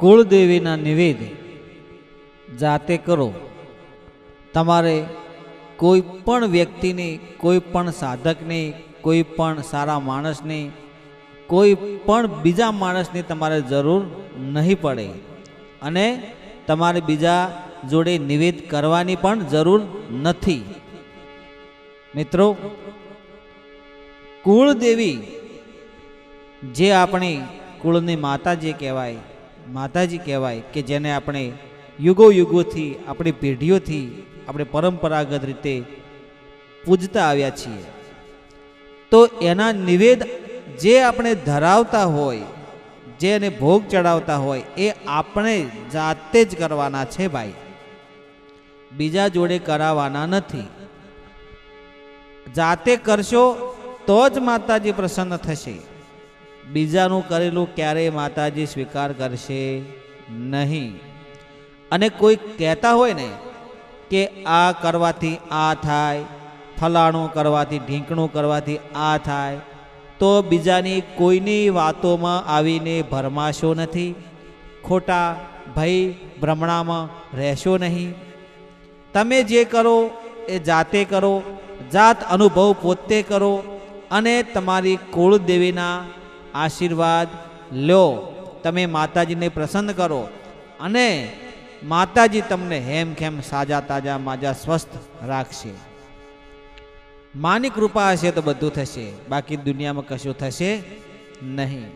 કુળદેવીના નિવેદ જાતે કરો. તમારે કોઈ પણ વ્યક્તિની, કોઈ પણ સાધકની, કોઈ પણ સારા માણસની, કોઈ પણ બીજા માણસની તમારે જરૂર નહીં પડે. અને તમારે બીજા જોડે નિવેદ કરવાની પણ જરૂર નથી. મિત્રો, કુળદેવી જે આપણી કુળની માતા જે કહેવાય માતાજી કહેવાય કે જેને આપણે યુગો યુગોથી આપણી પેઢીઓથી, આપણે પરંપરાગત રીતે પૂજતા આવ્યા છીએ. તો એના નિવેદ જે આપણે ધરાવતા હોય, જે એને ભોગ ચડાવતા હોય, એ આપણે જાતે જ કરવાના છે ભાઈ. બીજા જોડે કરાવવાના નથી. જાતે કરશો તો જ માતાજી પ્રસન્ન થશે. બીજાનું કરેલું ક્યારેય માતાજી સ્વીકાર કરશે નહીં. અને કોઈ કહેતા હોય ને કે આ કરવાથી આ થાય, ફલાણું કરવાથી, ઢીંકણું કરવાથી આ થાય, તો બીજાની કોઈની વાતોમાં આવીને ભરમાશો નથી? ખોટા ભય ભ્રમણામાં રહેશો નહીં? તમે જે કરો એ જાતે કરો, જાત અનુભવ પોતે કરો અને તમારી કુળદેવીના આશીર્વાદ લો તમે માતાજીને પ્રસન્ન કરો અને માતાજી તમને હેમખેમ સાજા તાજા માજા સ્વસ્થ રાખશે. માની કૃપા હશે તો બધું થશે. બાકી દુનિયામાં કશું થશે નહીં.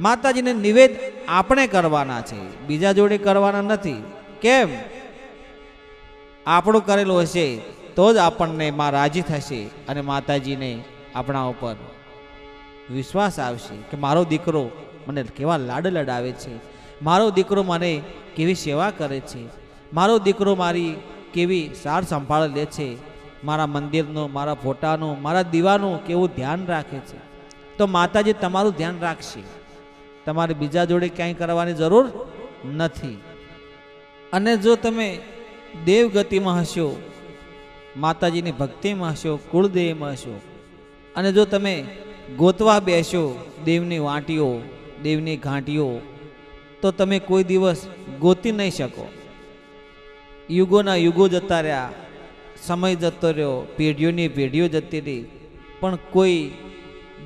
માતાજીને નિવેદ આપણે કરવાના છે. બીજા જોડે કરવાના નથી. કેમ? આપણું કરેલું હશે તો જ આપણને માં રાજી થશે અને માતાજીને આપણા ઉપર વિશ્વાસ આવશે કે મારો દીકરો મને કેવા લાડ લડાવે છે. મારો દીકરો મને કેવી સેવા કરે છે. મારો દીકરો મારી કેવી સાર સંભાળ લે છે. મારા મંદિરનું, મારા ફોટાનું, મારા દીવાનું કેવું ધ્યાન રાખે છે. તો માતાજી તમારું ધ્યાન રાખશે. તમારે બીજા જોડે ક્યાંય કરવાની જરૂર નથી. અને જો તમે દેવગતિમાં હશો, માતાજીની ભક્તિમાં હશો, કુળદેવીમાં હશો, અને જો તમે ગોતવા બેસો દેવની વાંટીઓ, દેવની ઘાંટીઓ. તો તમે કોઈ દિવસ ગોતી નહીં શકો. યુગોના યુગો જતા રહ્યા, સમય જતો રહ્યો, પેઢીઓની પેઢીઓ જતી રહી. પણ કોઈ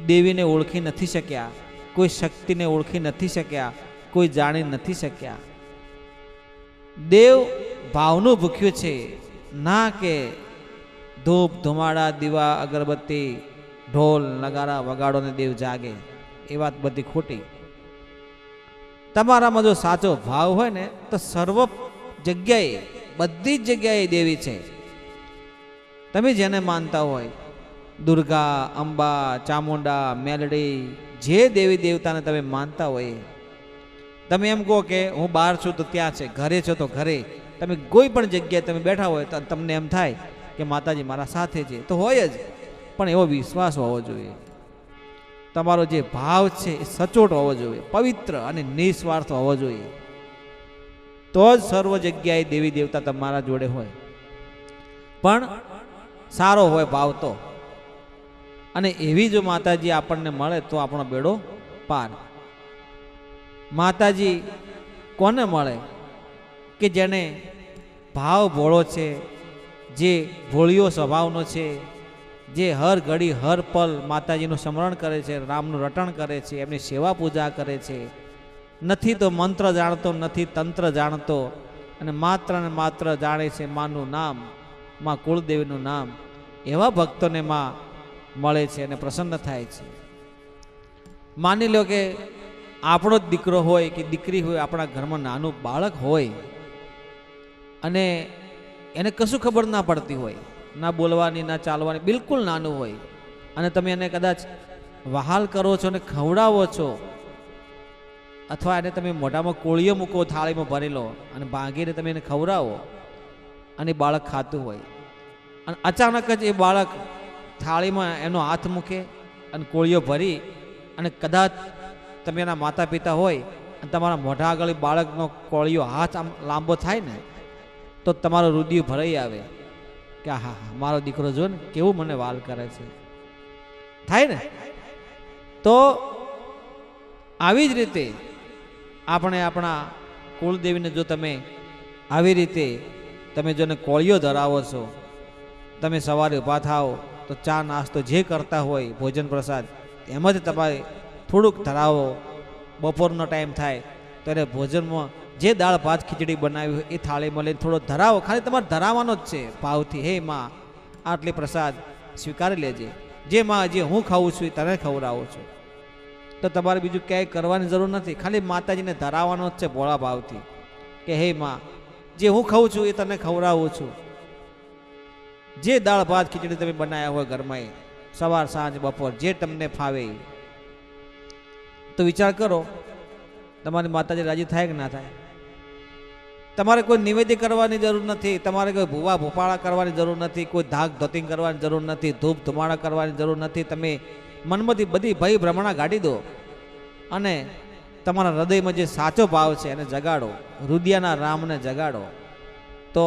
દેવીને ઓળખી નથી શક્યા, કોઈ શક્તિને ઓળખી નથી શક્યા, કોઈ જાણી નથી શક્યા. દેવ ભાવનું ભૂખ્યું છે. ના કે ધૂપ, ધુમાડા, દીવા, અગરબત્તી ઢોલ, નગારા વગાડો ને દેવ જાગે, એ વાત બધી ખોટી. તમારામાં જો સાચો ભાવ હોય ને, તો સર્વ જગ્યાએ, બધી જ જગ્યાએ દેવી છે. તમે જેને માનતા હોય, દુર્ગા, અંબા, ચામુંડા, મેલડી, જે દેવી દેવતાને તમે માનતા હોય, તમે એમ કહો કે હું બહાર છું તો ત્યાં છે, ઘરે છો તો ઘરે, તમે કોઈ પણ જગ્યાએ તમે બેઠા હોય તો તમને એમ થાય કે માતાજી મારા સાથે છે, તો હોય જ. પણ એવો વિશ્વાસ હોવો જોઈએ. તમારો જે ભાવ છે એ સચોટ હોવો જોઈએ, પવિત્ર અને નિસ્વાર્થ હોવો જોઈએ. તો જ સર્વ જગ્યાએ દેવી દેવતા તમારા જોડે હોય. પણ સારો હોય ભાવ તો. અને એવી જો માતાજી આપણને મળે તો આપણો બેડો પાર. માતાજી કોને મળે? કે જેને ભાવ ભોળો છે, જે ભોળિયો સ્વભાવનો છે જે હર ઘડી, હર પલ માતાજીનું સ્મરણ કરે છે, રામનું રટણ કરે છે, એમની સેવા પૂજા કરે છે. નથી તો મંત્ર જાણતો, નથી તંત્ર જાણતો, અને માત્ર ને માત્ર જાણે છે માનું નામ, માં કુળદેવીનું નામ. એવા ભક્તોને માં મળે છે અને પ્રસન્ન થાય છે. માની લો કે આપણો જ દીકરો હોય કે દીકરી હોય, આપણા ઘરમાં નાનું બાળક હોય, અને એને કશું ખબર ના પડતી હોય. ના બોલવાની, ના ચાલવાની, બિલકુલ નાનું હોય. અને તમે એને કદાચ વહાલ કરો છો અને ખવડાવો છો, અથવા એને તમે મોઢામાં કોળીઓ મૂકો, થાળીમાં ભરી લો અને ભાંગીને તમે એને ખવડાવો, અને બાળક ખાતું હોય. અને અચાનક જ એ બાળક થાળીમાં એનો હાથ મૂકે અને કોળીઓ ભરી, અને કદાચ તમે એના માતા પિતા હોય અને તમારા મોઢા આગળ બાળકનો કોળીઓ હાથ આમ લાંબો થાય ને, તો તમારું રુદિયું ભરાઈ આવે. કે હા હા મારો દીકરો જો ને, કેવું મને વાલ કરે છે. થાય ને? તો આવી જ રીતે આપણે આપણા કુળદેવીને જો તમે આવી રીતે તમે જોને કોળીઓ ધરાવો છો, તમે સવારે ઊભા થાઓ, તો ચા નાસ્તો જે કરતા હોય, ભોજન પ્રસાદ એમાંથી તમારે થોડુંક ધરાવો. બપોરનો ટાઈમ થાય ત્યારે ભોજનમાં જે દાળ ભાત ખીચડી બનાવી હોય એ થાળીમાં લઈને થોડો ધરાવો. ખાલી તમારે ધરાવવાનો જ છે ભાવથી હે માં, આટલી પ્રસાદ સ્વીકારી લેજે. જે માં, જે હું ખાઉં છું એ તને ખવડાવું છું. તો તમારે બીજું ક્યાંય કરવાની જરૂર નથી. ખાલી માતાજીને ધરાવવાનો જ છે ભોળા ભાવથી. કે હે માં, જે હું ખાઉં છું એ તને ખવડાવું છું. જે દાળ ભાત ખીચડી તમે બનાવ્યા હોય ઘરમાં સવાર, સાંજ, બપોર, જે તમને ફાવે તો વિચાર કરો, તમારી માતાજી રાજી થાય કે ના થાય? તમારે કોઈ નિવેદી કરવાની જરૂર નથી, તમારે કોઈ ભૂવા ભૂપાળા કરવાની જરૂર નથી, કોઈ ધાક ધોતિંગ કરવાની જરૂર નથી, ધૂપ ધુમાડા કરવાની જરૂર નથી, તમે મનમાંથી બધી ભય ભ્રમણા કાઢી દો અને તમારા હૃદયમાં જે સાચો ભાવ છે એને જગાડો, રુદિયાના રામને જગાડો. તો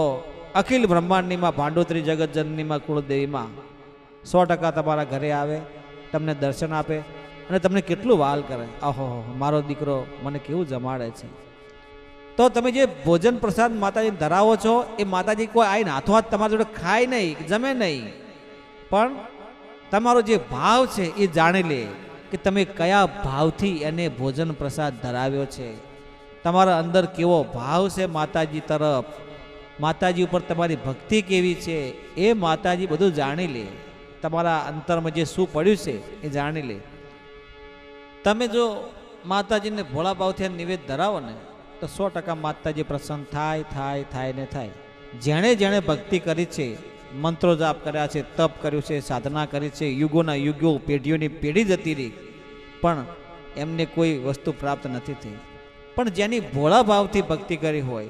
અખિલ બ્રહ્માંડનીમાં ભાંડોતરી જગતજનનીમાં કુળદેવીમાં સો ટકા તમારા ઘરે આવે, તમને દર્શન આપે અને તમને કેટલું વાલ કરે. અહો મારો દીકરો મને કેવું જમાડે છે? તો તમે જે ભોજન પ્રસાદ માતાજી ધરાવો છો, એ માતાજી કોઈ આવીને હાથો હાથ તમારા જોડે ખાય નહીં, જમે નહીં. પણ તમારો જે ભાવ છે એ જાણી લે કે તમે કયા ભાવથી એને ભોજન પ્રસાદ ધરાવ્યો છે. તમારા અંદર કેવો ભાવ છે માતાજી તરફ? માતાજી ઉપર તમારી ભક્તિ કેવી છે? એ માતાજી બધું જાણી લે. તમારા અંતરમાં જે શું પડ્યું છે એ જાણી લે. તમે જો માતાજીને ભોળા ભાવથી નિવેદ ધરાવો ને તો સો ટકા માતાજી પ્રસન્ન થાય થાય થાય ને થાય. જેણે જેણે ભક્તિ કરી છે, મંત્રો જાપ કર્યા છે, તપ કર્યું છે, સાધના કરી છે, યુગોના યુગો, પેઢીઓની પેઢી જતી રહી. પણ એમને કોઈ વસ્તુ પ્રાપ્ત નથી થઈ. પણ જેની ભોળા ભાવથી ભક્તિ કરી હોય,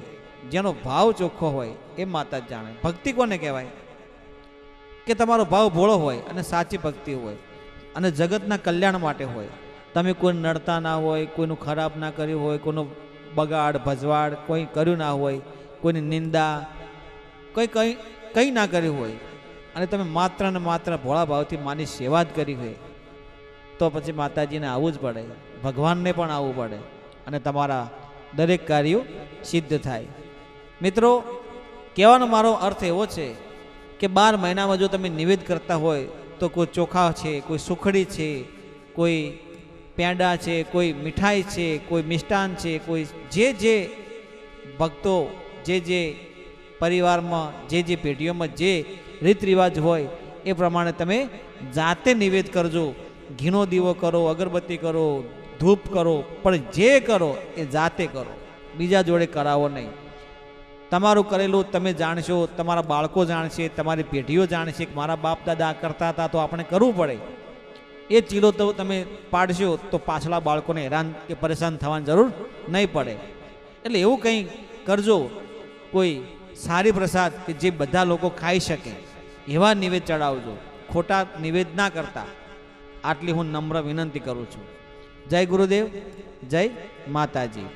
જેનો ભાવ ચોખ્ખો હોય, એ માતા જ જાણે. ભક્તિ કોને કહેવાય? કે તમારો ભાવ ભોળો હોય અને સાચી ભક્તિ હોય અને જગતના કલ્યાણ માટે હોય. તમે કોઈ નડતા ના હોય, કોઈનું ખરાબ ના કર્યું હોય, કોઈનું બગાડ, ભજવાડ કોઈ કર્યું ના હોય, કોઈની નિંદા, કોઈ કંઈ કંઈ ના કર્યું હોય. અને તમે માત્ર ને માત્ર ભોળા ભાવથી માની સેવા જ કરી હોય, તો પછી માતાજીને આવવું જ પડે, ભગવાનને પણ આવવું પડે, અને તમારા દરેક કાર્યો સિદ્ધ થાય. મિત્રો, કહેવાનો મારો અર્થ એવો છે કે બાર મહિનામાં જો તમે નિવેદ કરતા હોય, તો કોઈ ચોખા છે, કોઈ સુખડી છે, કોઈ પેંડા છે, કોઈ મીઠાઈ છે, કોઈ મિષ્ટાન છે, કોઈ જે જે ભક્તો, જે જે પરિવારમાં, જે જે પેઢીઓમાં જે રીત રિવાજ હોય, એ પ્રમાણે તમે જાતે નિવેદ કરજો. ઘીનો દીવો કરો, અગરબત્તી કરો, ધૂપ કરો, પણ જે કરો એ જાતે કરો. બીજા જોડે કરાવો નહીં. તમારું કરેલું તમે જાણશો, તમારા બાળકો જાણશે, તમારી પેઢીઓ જાણશે કે મારા બાપ દાદા કરતા હતા તો આપણે કરવું પડે. એ ચીલો તો તમે પાડશો તો પાછલા બાળકોને હેરાન કે પરેશાન થવાની જરૂર નહીં પડે. એટલે એવું કંઈ કરજો, કોઈ સારી પ્રસાદ કે જે બધા લોકો ખાઈ શકે, એવા નિવેદ ચડાવજો. ખોટા નિવેદ ના કરતા. આટલી હું નમ્ર વિનંતી કરું છું. જય ગુરુદેવ, જય માતાજી.